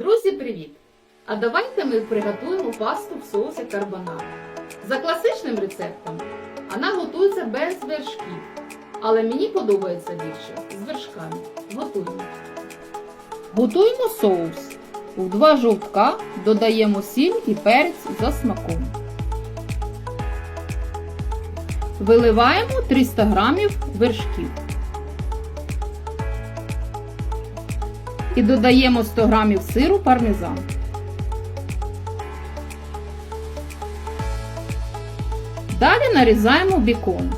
Друзі, привіт! А давайте ми приготуємо пасту в соусі карбонара. За класичним рецептом вона готується без вершків, але мені подобається більше з вершками. Готуємо. Готуємо соус. У два жовтка додаємо сіль і перець за смаком. Виливаємо 300 г вершків. І додаємо 100 г сиру пармезан. Далі нарізаємо бікон.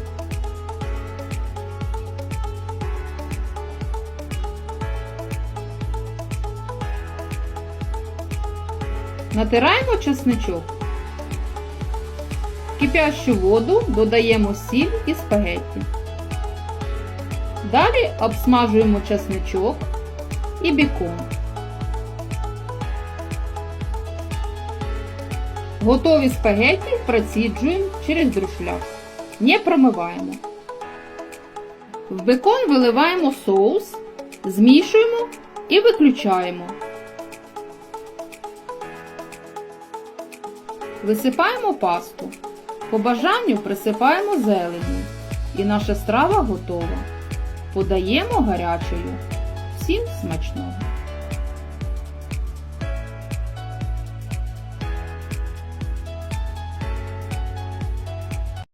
Натираємо чесничок. В кипящу воду додаємо сіль і спагетті. Далі обсмажуємо чесничок і бікон. Готові спагетті проціджуємо через друшляк. Не промиваємо. В бекон виливаємо соус, змішуємо і виключаємо. Висипаємо пасту. По бажанню присипаємо зеленню. І наша страва готова. Подаємо гарячою. Всім смачного!